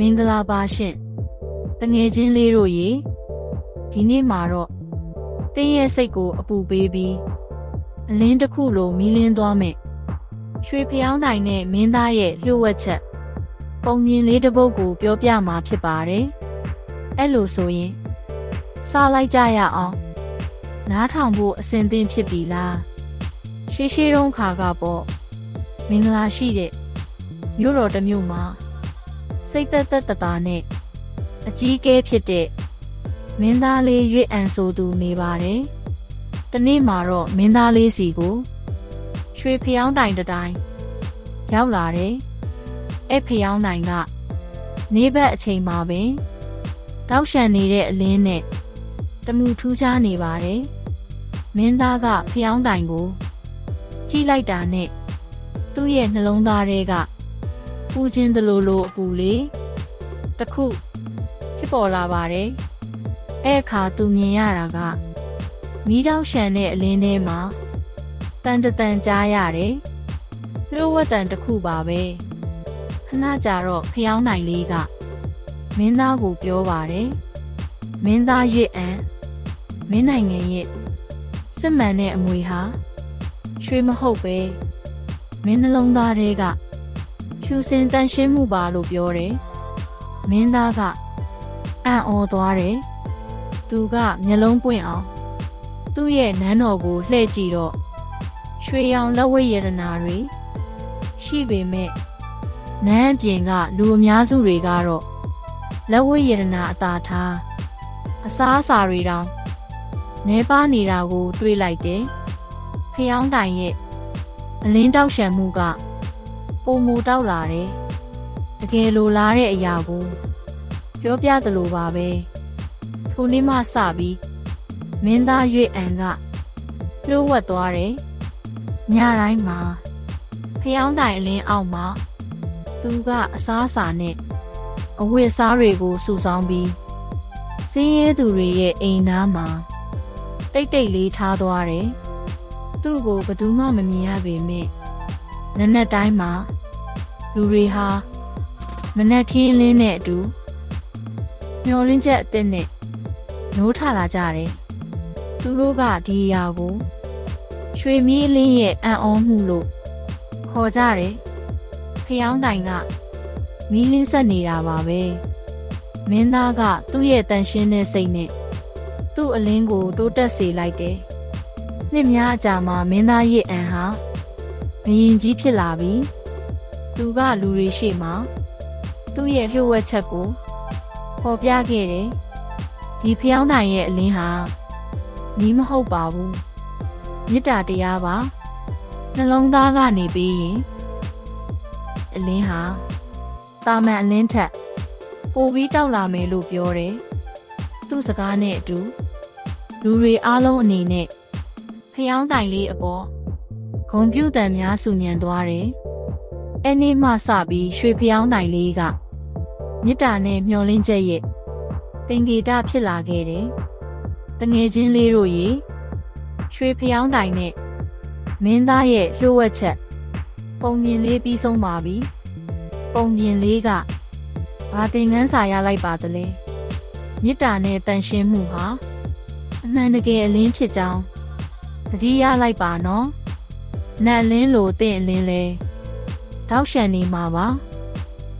မင်္ဂလာပါရှင်တငယ်ချင်းလေးတို့ရေဒီနေ့မှာတော့တင်းရဲ့စိတ်ကိုအပူပေးပြီးအလင်းတစ်ခုလိုမီးလင်းသွားမယ်ရွှေဖျောင်းနိုင်တဲ့မင်းသားရဲ့လျှို့ဝှက်ချက်ပုံမြင်လေးတစ်ပုဒ်ကိုပြောပြမှာဖြစ်ပါတယ်အဲ့လိုဆိုရင်စားလိုက်ကြရအောင်နားထောင်ဖို့အစဉ်သင့်ဖြစ်ပြီလားရှေးရှေးတုန်းခါကပေါ့မင်္ဂလာရှိတဲ့မြို့တော်တစ်မြို့မှာ စိတ်သက်သက်တသာနဲ့အကြီးအကဲဖြစ်တဲ့မင်းသားလေးရွတ်အန်ဆိုသူနေပါတယ်။တနေ့မှာတော့မင်းသားလေးစီကိုရွှေဖျောင်းတိုင်တစ်တိုင်ရောက်လာတယ်။အဲ့ဖျောင်းတိုင်ကနေဘက်အချိန်မှာပင်တောက်ရှန်နေတဲ့အလင်းနဲ့တမှုထူးခြားနေပါတယ်။မင်းသားကဖျောင်းတိုင်ကို ကြည့်လိုက်တာနဲ့သူ့ရဲ့နှလုံးသားထဲက ပူခြင်းတလိုလိုအပူလေးတစ်ခုဖြစ်ပေါ်လာပါတယ်အဲ့အခါသူမြင်ရတာကမီးတောက်ရှန်တဲ့အလင်းထဲမှာတန်တတန်ကြားရတယ်လှုပ်ဝက်တန်တစ်ခုပါပဲခဏကြာတော့ဖျောင်းနိုင်လေးကမင်းသားကိုပြောပါတယ်မင်းသားရစ်အန်မင်းနိုင်ငံရဲ့စစ်မှန်တဲ့အမွေဟာရွှေမဟုတ်ပဲမင်းနှလုံးသားထဲက ဖြူစင်တန်ရှင်းမှုပါလို့ပြောတယ်။မင်းသားကအံ့ဩသွားတယ်။သူကမျက်လုံးပွင့်အောင်သူ့ရဲ့နန်းတော်ကိုလှည့်ကြည့်တော့ရွှေရောင်လက်ဝဲရတနာတွေရှိပေမဲ့နန်းအပြင်ကလူအများစုတွေကတော့လက်ဝဲရတနာအသာထားအစားအစာတွေတောင်နေပါနေတာကို တွေ့လိုက်တယ်။ဖျောင်းတိုင်ရဲ့အလင်းတောက်ရှံမှုက ပုံမူတောက်လာတယ်။တကယ်လိုလားတဲ့အရာကိုပြောပြသလိုပါပဲ။ထိုနေ့မှစပြီးမင်းသားရွေအန်ကလှိုးဝက်သွားတယ်။ညတိုင်းမှာဖျောင်းတိုင်အလင်းအောက်မှာသူကအစားအစာနဲ့အဝတ်အစားတွေကိုစုဆောင်းပြီးစင်းရဲသူတွေရဲ့အိမ်သားမှာတိတ်တိတ်လေးထားသွားတယ်။သူ့ကိုဘယ်သူမှမမြင်ရပေမဲ့နက်နက်တိုင်းမှာ လူတွေဟာမနက်ခင်းလင်းနဲ့အတူမျောလင်းချက်အစ်စ်နဲ့နိုးထလာကြတယ်။သူတို့ကဒီအရာကိုရွှေမီးအလင်းရဲ့အံ့ဩမှုလို့ခေါ်ကြတယ်။ဖျောင်းတိုင်ကမီးလင်းဆက်နေတာပါပဲ။မင်းသားကသူ့ရဲ့တန်ရှင်းတဲ့စိတ်နဲ့သူ့အလင်းကိုတိုးတက်စေလိုက်တယ်။နှစ်များအကြာမှာမင်းသားရဲ့အံဟာမရင်ကြီးဖြစ်လာပြီး သူကလူတွေရှေ့မှာသူ့ရဲ့လျှို့ဝှက်ချက်ကိုပေါ်ပြခဲ့တယ်။ဒီဖျောင်းနိုင်ရဲ့အလင်းဟာနီးမဟုတ်ပါဘူး။မေတ္တာတရားပါ။နှလုံးသားကနေပြီးရင်အလင်းဟာတာမန်အလင်းထက်ပိုပြီးတောက်လာမယ်လို့ပြောတယ်။သူ့စကားနဲ့အတူလူတွေအားလုံးအနေနဲ့ဖျောင်းတိုင်လေးအပေါ်ဂုံပြူတံများစုညံသွားတယ်။ အဲ့ဒီမှစပြီးရွှေဖျောင်းတိုင်လေးကမြစ်တာနဲ့မျောလင်းချက်ရဲ့တင်ဂေတာဖြစ်လာခဲ့တယ်။တငယ်ချင်းလေးတို့ရေရွှေဖျောင်းတိုင်နဲ့မင်းသားရဲ့လှို့ဝှက်ချက် ပုံမြင်လေးပြီးဆုံးပါပြီ။ပုံမြင်လေးကဘာတင်ငန်းစာရလိုက်ပါသလဲ။မြစ်တာနဲ့တန်ရှင်းမှုဟာအမှန်တကယ်အလင်းဖြစ်ကြောင်းသတိရလိုက်ပါနော်။နတ်လင်းလိုတင့်အလင်းလဲ တောက်ရှန်နေမှာပါ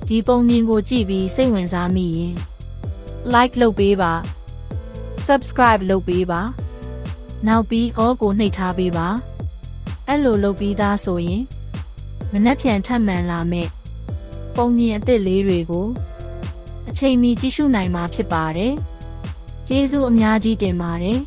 ဒီပုံမြင်ကိုကြည့်ပြီးစိတ်ဝင်စားမိရင် like လုပ်ပေးပါ subscribe လုပ်ပေးပါနောက်ပြီး all ကိုနှိပ်ထားပေးပါအဲ့လိုလုပ်ပြီးသားဆိုရင်မနှက်ပြန်ထပ်မှန်လာမဲ့ပုံမြင်အစ်စ်လေးတွေကို အချိန်မီကြည့်ရှုနိုင်မှာဖြစ်ပါတယ်ကျေးဇူးအများကြီးတင်ပါတယ်